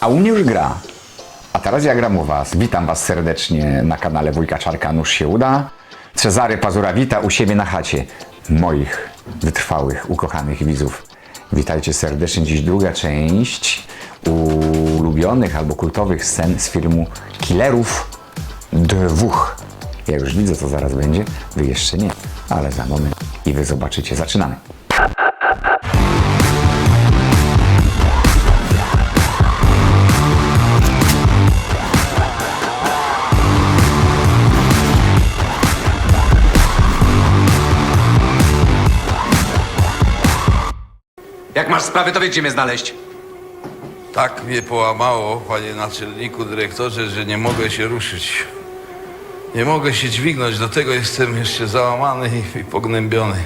A u mnie już gra. A teraz ja gram u Was. Witam Was serdecznie na kanale Wujka Czarka Nóż się uda. Cezary Pazura wita u siebie na chacie. Moich wytrwałych, ukochanych widzów. Witajcie serdecznie. Dziś druga część ulubionych albo kultowych scen z filmu Killerów dwóch. Ja już widzę, co zaraz będzie. Wy jeszcze nie, ale za moment i Wy zobaczycie. Zaczynamy. Masz sprawy, to wie, gdzie mnie znaleźć. Tak mnie połamało, panie naczelniku, dyrektorze, że nie mogę się ruszyć. Nie mogę się dźwignąć, do tego jestem jeszcze załamany i, i pognębiony.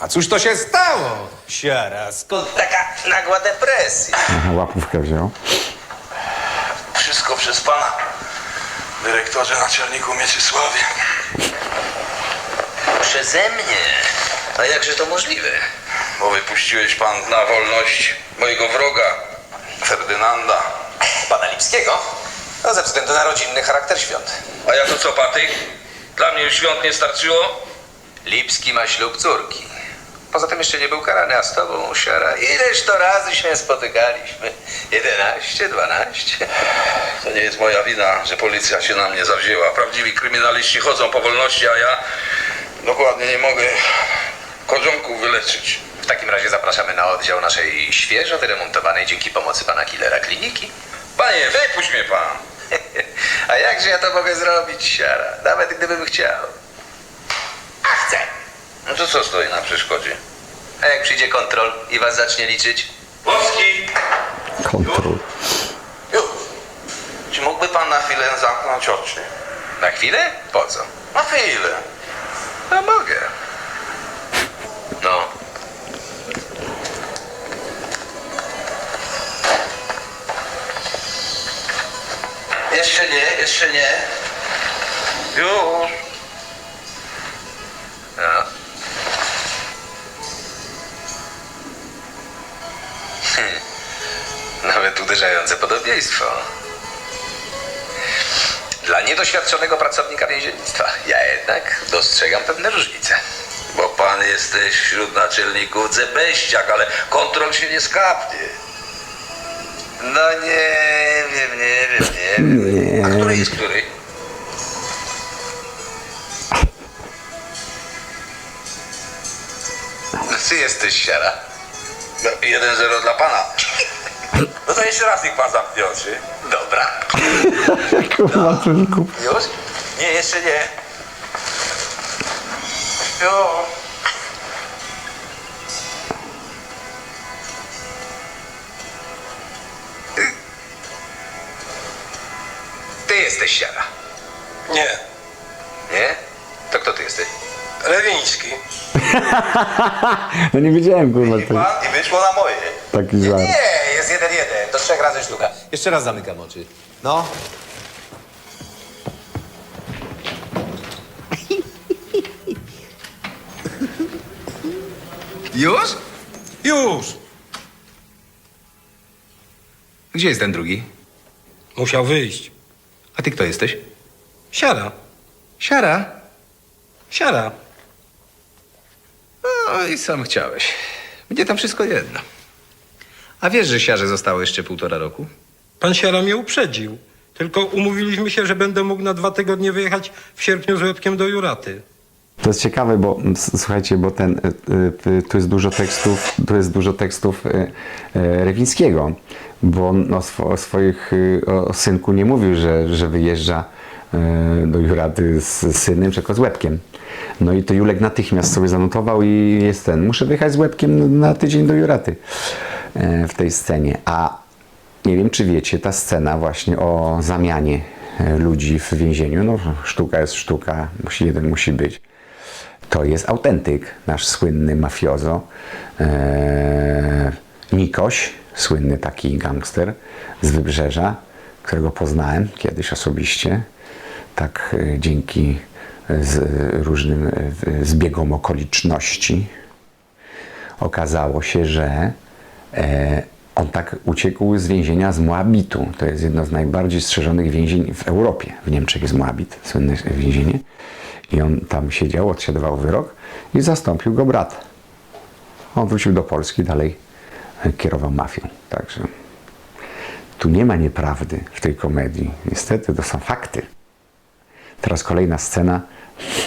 A cóż to się stało? Siara, skąd taka nagła depresja? Łapówkę wziął. Wszystko przez pana, dyrektorze naczelniku Mieczysławie. Przeze mnie? A jakże to możliwe? Bo wypuściłeś pan na wolność mojego wroga, Ferdynanda. Pana Lipskiego? No ze względu na rodzinny charakter świąt. A ja to co, patyk? Dla mnie już świąt nie starczyło? Lipski ma ślub córki. Poza tym jeszcze nie był karany, a z tobą, Siara, ileż to razy się spotykaliśmy? 11, 12? To nie jest moja wina, że policja się na mnie zawzięła. Prawdziwi kryminaliści chodzą po wolności, a ja dokładnie nie mogę korzonków wyleczyć. W takim razie zapraszamy na oddział naszej świeżo wyremontowanej dzięki pomocy pana Killera kliniki. Panie, wypuść mnie pan. A jakże ja to mogę zrobić, Siara? Nawet gdybym chciał. A chcę. No to co stoi na przeszkodzie? A jak przyjdzie kontrol i was zacznie liczyć? Polski! Kontrol. Już. Czy mógłby pan na chwilę zamknąć oczy? Na chwilę? Po co? Na chwilę. No mogę. Jeszcze nie, jeszcze nie. Już. no. Hmm. Nawet uderzające podobieństwo. Dla niedoświadczonego pracownika więziennictwa. Ja jednak dostrzegam pewne różnice. Bo pan jesteś wśród naczelników zebeściak, ale kontrol się nie skapnie. No nie wiem, nie wiem, nie wiem. A który jest który? No Ty jesteś siara. No, 1-0 dla pana. No to jeszcze raz niech pan zamknie oczy. Dobra. Kurwa, tylko. Już? Nie, jeszcze nie. Jo. Jesteś siara. Nie. Nie? To kto ty jesteś? Lewiński. No nie wiedziałem, kurwa, I to pan i wyszło na moje. taki żart. Nie, jest jeden jeden. Do trzech razy sztuka. Jeszcze raz zamykam oczy. No. Już? Już! Gdzie jest ten drugi? Musiał wyjść. A ty kto jesteś? Siara. Siara. Siara. No i sam chciałeś. Mnie tam wszystko jedno. A wiesz, że siarze zostało jeszcze półtora roku? Pan Siara mnie uprzedził. Tylko umówiliśmy się, że będę mógł na dwa tygodnie wyjechać w sierpniu z łebkiem do Juraty. To jest ciekawe, bo słuchajcie, bo ten, y, y, tu jest dużo tekstów, tu jest dużo tekstów y, Rewińskiego, bo on o, swo, o swoich, o synku nie mówił, że, że wyjeżdża do Juraty z synem, tylko z Łebkiem. No i to Julek natychmiast sobie zanotował i jest ten, muszę wyjechać z Łebkiem na tydzień do Juraty w tej scenie. A nie wiem, czy wiecie, ta scena właśnie o zamianie e, ludzi w więzieniu, no sztuka jest sztuka, musi, jeden musi być. To jest autentyk, nasz słynny mafiozo, e, Nikoś, słynny taki gangster z Wybrzeża, którego poznałem kiedyś osobiście, tak e, dzięki e, z, różnym e, zbiegom okoliczności. Okazało się, że e, on tak uciekł z więzienia z Moabitu. To jest jedno z najbardziej strzeżonych więzień w Europie. W Niemczech jest Moabit, słynne więzienie. I on tam siedział, odsiadywał wyrok i zastąpił go brat. On wrócił do Polski, dalej kierował mafią. Także tu nie ma nieprawdy w tej komedii. Niestety, to są fakty. Teraz kolejna scena,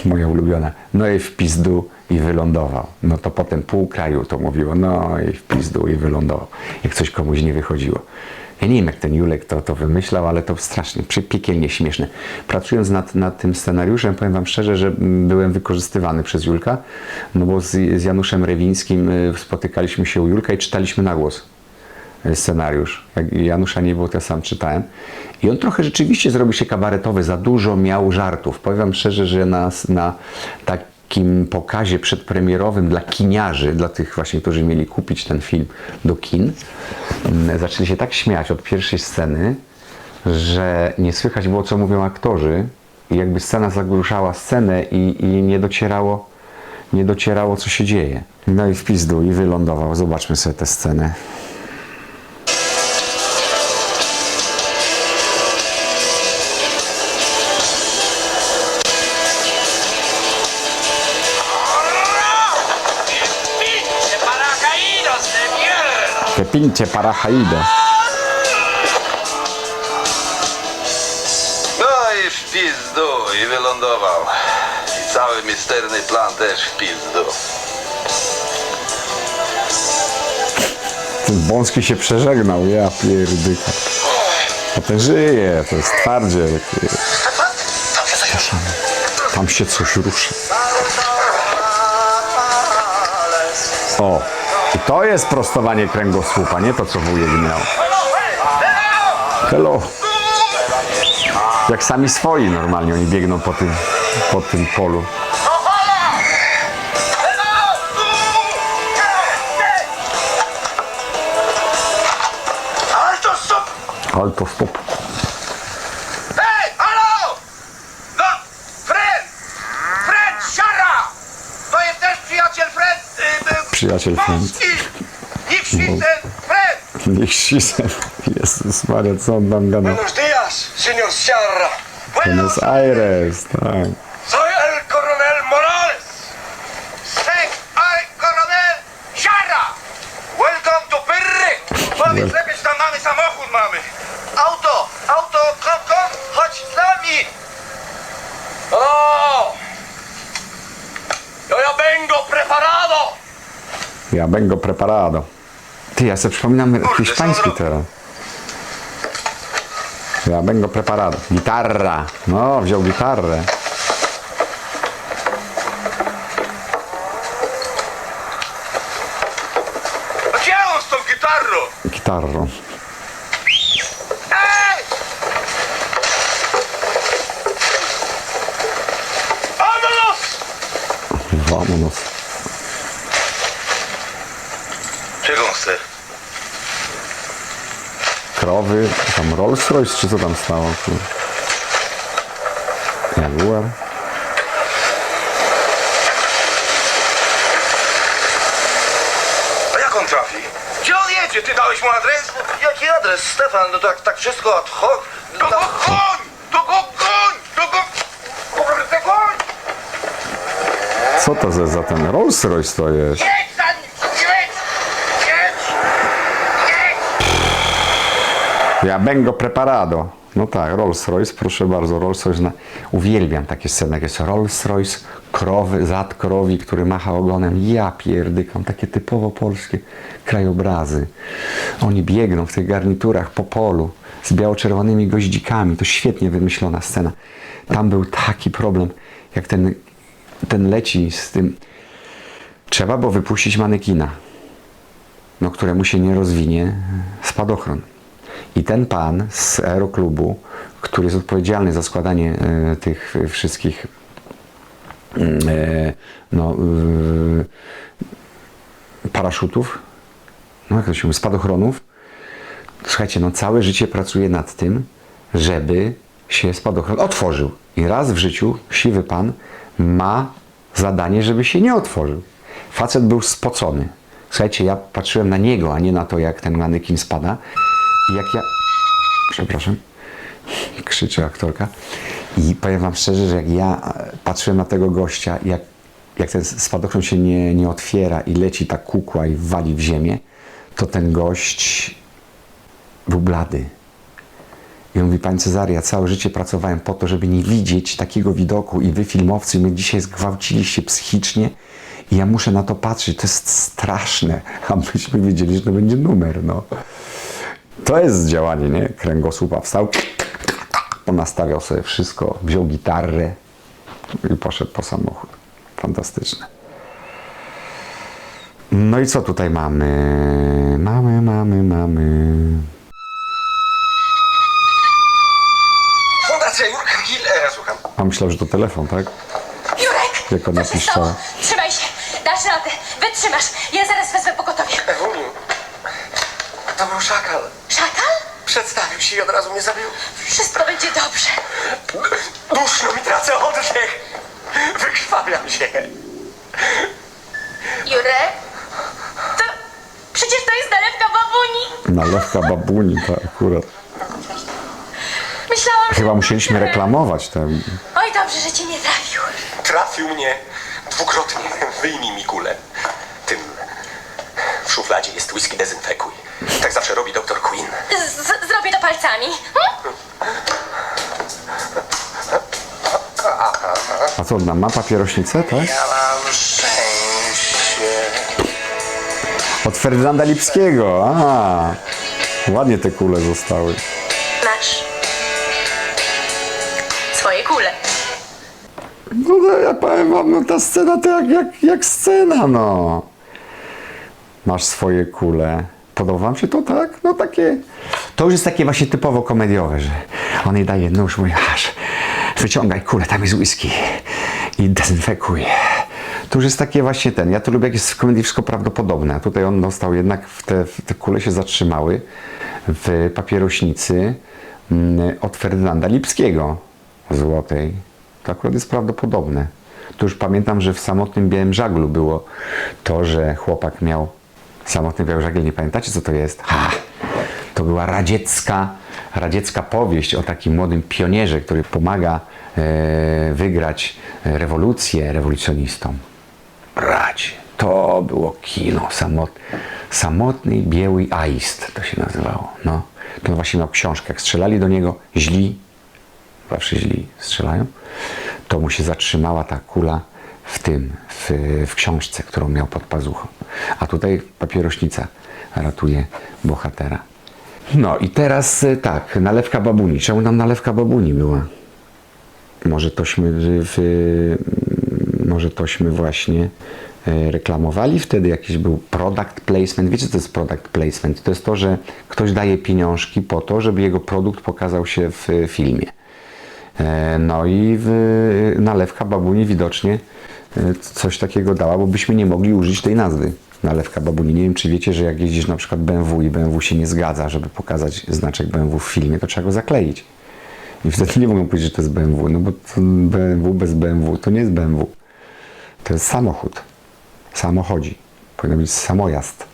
moja ulubiona. No i w pizdu i wylądował. No to potem pół kraju to mówiło, no i w pizdu i wylądował. Jak coś komuś nie wychodziło. Ja nie wiem, jak ten Julek to, to wymyślał, ale to strasznie, piekielnie śmieszne. Pracując nad, nad tym scenariuszem, powiem Wam szczerze, że byłem wykorzystywany przez Julka, no bo z, z Januszem Rewińskim y, spotykaliśmy się u Julka i czytaliśmy na głos scenariusz. Jak Janusza nie było, to ja sam czytałem. I on trochę rzeczywiście zrobił się kabaretowy, za dużo miał żartów. Powiem wam szczerze, że na, na takim pokazie przedpremierowym dla kiniarzy, dla tych właśnie, którzy mieli kupić ten film do kin, mm, zaczęli się tak śmiać od pierwszej sceny, że nie słychać było, co mówią aktorzy. I jakby scena zagłuszała scenę i, i nie docierało, nie docierało, co się dzieje. No i w pizdu, i wylądował. Zobaczmy sobie tę scenę. Pinche paracaído. No i w pizdu i wylądował. I cały misterny plan też w pizdu. Ten Bąski się przeżegnał, ja pierdyka. A ten żyje, to jest twardziel. Tam się coś ruszy. O, to jest prostowanie kręgosłupa, nie to, co wujek miał. Hello. Jak sami swoi normalnie, oni biegną po tym, po tym polu. ¡Alto, stop! Alto, stop. ¡Ej, halo! No, Fred! Fred, siara! To jest też przyjaciel Fred! y, y, Przyjaciel. Polski! Niech Fred! Niech się Jezus Maria, co on tam gada? Buenos días, señor Sierra. Buenos Aires, tak. Będę preparado. Ty, ja sobie przypominam hiszpański teraz. Ja będę preparado. Gitarra. No, wziął gitarrę. A Gdzie on z tą gitarą? Gitarrą. Tam Rolls Royce, czy co tam stało? tu? Jaguar. A jak on trafi? Gdzie on jedzie? Ty dałeś mu adres? Jaki adres, Stefan? No tak, tak wszystko ad hoc. To go koń! To go koń! To go... Kurde, koń! Co to za, za ten Rolls Royce to jest? Ja będę preparado. No tak, Rolls Royce, proszę bardzo, Rolls Royce. Na... Uwielbiam takie sceny, jak jest Rolls Royce, krowy, zad krowi, który macha ogonem. Ja pierdykam, takie typowo polskie krajobrazy. Oni biegną w tych garniturach po polu z biało-czerwonymi goździkami. To świetnie wymyślona scena. Tam był taki problem, jak ten, ten leci z tym... Trzeba było wypuścić manekina no, któremu się nie rozwinie spadochron. I ten pan z aeroklubu, który jest odpowiedzialny za składanie e, tych wszystkich mm, e, no, e, paraszutów, no jak to się mówi, spadochronów, słuchajcie, no całe życie pracuje nad tym, żeby się spadochron otworzył. I raz w życiu siwy pan ma zadanie, żeby się nie otworzył. Facet był spocony. Słuchajcie, ja patrzyłem na niego, a nie na to, jak ten manekin spada. Jak ja... Przepraszam. Krzyczy aktorka. I powiem wam szczerze, że jak ja e, patrzyłem na tego gościa, jak, jak ten spadochron się nie, nie otwiera i leci ta kukła i wali w ziemię, to ten gość był blady. I on mówi, Panie Cezary, ja całe życie pracowałem po to, żeby nie widzieć takiego widoku i wy filmowcy mnie dzisiaj zgwałciliście psychicznie i ja muszę na to patrzeć, to jest straszne. A myśmy wiedzieli, że to będzie numer, no. To jest działanie, nie? Kręgosłupa wstał, ponastawiał sobie wszystko, wziął gitarę i poszedł po samochód. Fantastyczne. No i co tutaj mamy? Mamy, mamy, mamy. Fundacja Jurka Gillera, słucham. A myślał, że to telefon, tak? Jurek! Jak ona co się piszczała. stało? Trzymaj się! Dasz radę! Wytrzymasz! Ja zaraz wezmę pogotowie. Ewuniu, to był szakal. Szakal? Przedstawił się i od razu mnie zabił. Wszystko będzie dobrze. Duszno mi tracę oddech. Wykrwawiam się. Jurek? To... Przecież to jest nalewka babuni! Nalewka babuni, to akurat. Myślałam, że... Chyba musieliśmy reklamować ten. Oj, dobrze, że cię nie trafił. Trafił mnie dwukrotnie. Wyjmij mi kulę. Tym w szufladzie jest whisky dezynfekuj. Tak zawsze robi doktor Queen. Z zrobię to palcami. Hm? A co, ona ma papierośnicę, tak? Ja mam szczęście. Od Ferdynanda Lipskiego, a Ładnie te kule zostały. Masz. Swoje kule. No no, ja powiem wam, no ta scena to jak, jak, jak scena, no. Masz swoje kule. Podoba wam się to, tak? No takie... To już jest takie właśnie typowo komediowe, że on jej daje nóż, mówi, aż wyciągaj kulę, tam jest whisky i dezynfekuj. To już jest takie właśnie ten, ja to lubię, jak jest w komedii wszystko prawdopodobne. A tutaj on dostał jednak, w te, w te kule się zatrzymały w papierośnicy mm, od Ferdynanda Lipskiego złotej. To akurat jest prawdopodobne. To już pamiętam, że w samotnym białym żaglu było to, że chłopak miał samotny biały żagiel. Nie pamiętacie, co to jest? Ha! To była radziecka, radziecka powieść o takim młodym pionierze, który pomaga e, wygrać rewolucję rewolucjonistom. Brać. To było kino. Samot, samotny biały aist to się nazywało. No. To właśnie miał książkę. Jak strzelali do niego źli, zawsze źli strzelają, to mu się zatrzymała ta kula w tym, w, w książce, którą miał pod pazuchą. A tutaj papierośnica ratuje bohatera. No i teraz y, tak, nalewka babuni. Czemu nam nalewka babuni była? Może tośmy, w, w, może tośmy właśnie e, reklamowali wtedy jakiś był product placement. Wiecie, co to jest product placement? To jest to, że ktoś daje pieniążki po to, żeby jego produkt pokazał się w filmie. E, No i w, nalewka babuni widocznie e, coś takiego dała, bo byśmy nie mogli użyć tej nazwy. Nalewka babuni. Nie wiem, czy wiecie, że jak jeździsz na przykład BMW i BMW się nie zgadza, żeby pokazać znaczek BMW w filmie, to trzeba go zakleić. I wtedy nie mogą powiedzieć, że to jest BMW, no bo BMW bez BMW to nie jest BMW. To jest samochód. Samochodzi. Powinno być samojazd.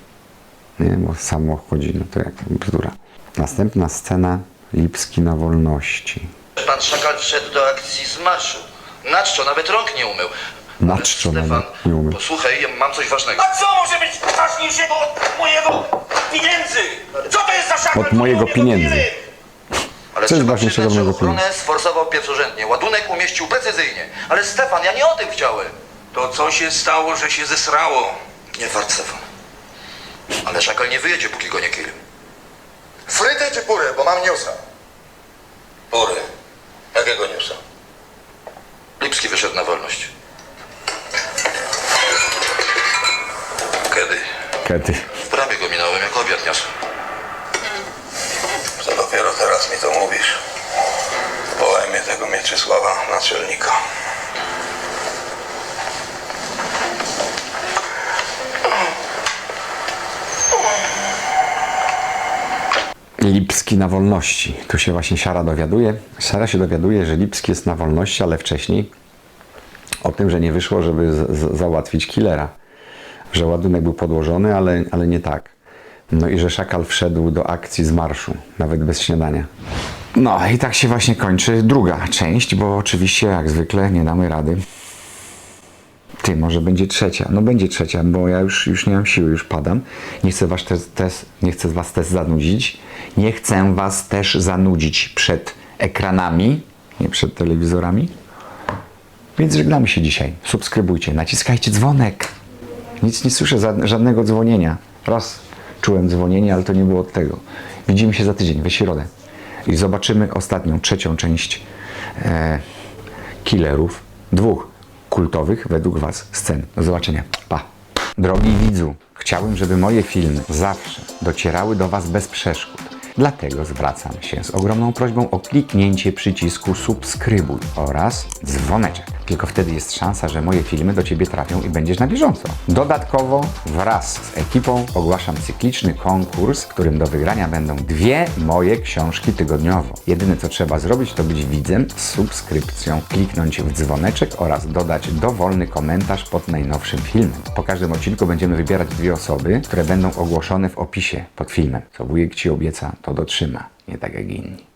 Nie, bo samochodzi, no to jak bzdura. Następna scena. Lipski na wolności. Pan Szakal wszedł do akcji z marszu. Na czczo, nawet rąk nie umył. Na czczo Stefan, nawet nie umył. posłuchaj, ja mam coś ważnego. A co może być ważniejszego od mojego pieniędzy? Co to jest za szakal? Od mojego pieniędzy. Ale Co jest trzeba ważniejszego przyznać, że od mojego ochronę sforsował pierwszorzędnie. Ładunek umieścił precyzyjnie. Ale Stefan, ja nie o tym chciałem. To co się stało, że się zesrało? Nie fart, Stefan. Ale Szakal nie wyjedzie, póki go nie kill. Frytę czy purę, bo mam newsa. Pory. Jakiego newsa? Lipski wyszedł na wolność. Kiedy? Kiedy? W bramie go minąłem, jak obiad niosł. Co dopiero teraz mi to mówisz? Poemie tego Mieczysława naczelnika. Lipski na wolności. Tu się właśnie Siara dowiaduje. Siara się dowiaduje, że Lipski jest na wolności, ale wcześniej o tym, że nie wyszło, żeby załatwić killera. że ładunek był podłożony, ale, ale nie tak. No i że szakal wszedł do akcji z marszu, nawet bez śniadania. No i tak się właśnie kończy druga część, bo oczywiście jak zwykle nie damy rady. Ty, może będzie trzecia. No będzie trzecia, bo ja już, już nie mam siły, już padam. Nie chcę was też, też, nie chcę was też zanudzić. Nie chcę was też zanudzić przed ekranami, nie przed telewizorami. Więc żegnamy się dzisiaj. Subskrybujcie, naciskajcie dzwonek. Nic nie słyszę, żadnego dzwonienia. Raz czułem dzwonienie, ale to nie było od tego. Widzimy się za tydzień, we środę. I zobaczymy ostatnią, trzecią część e, killerów. Dwóch kultowych według Was scen. Do zobaczenia. Pa. Drogi widzu, chciałbym, żeby moje filmy zawsze docierały do Was bez przeszkód. Dlatego zwracam się z ogromną prośbą o kliknięcie przycisku subskrybuj oraz dzwoneczek. Tylko wtedy jest szansa, że moje filmy do Ciebie trafią i będziesz na bieżąco. Dodatkowo wraz z ekipą ogłaszam cykliczny konkurs, którym do wygrania będą dwie moje książki tygodniowo. Jedyne co trzeba zrobić to być widzem z subskrypcją, kliknąć w dzwoneczek oraz dodać dowolny komentarz pod najnowszym filmem. Po każdym odcinku będziemy wybierać dwie osoby, które będą ogłoszone w opisie pod filmem. Co wujek Ci obieca, to dotrzyma, nie tak jak inni.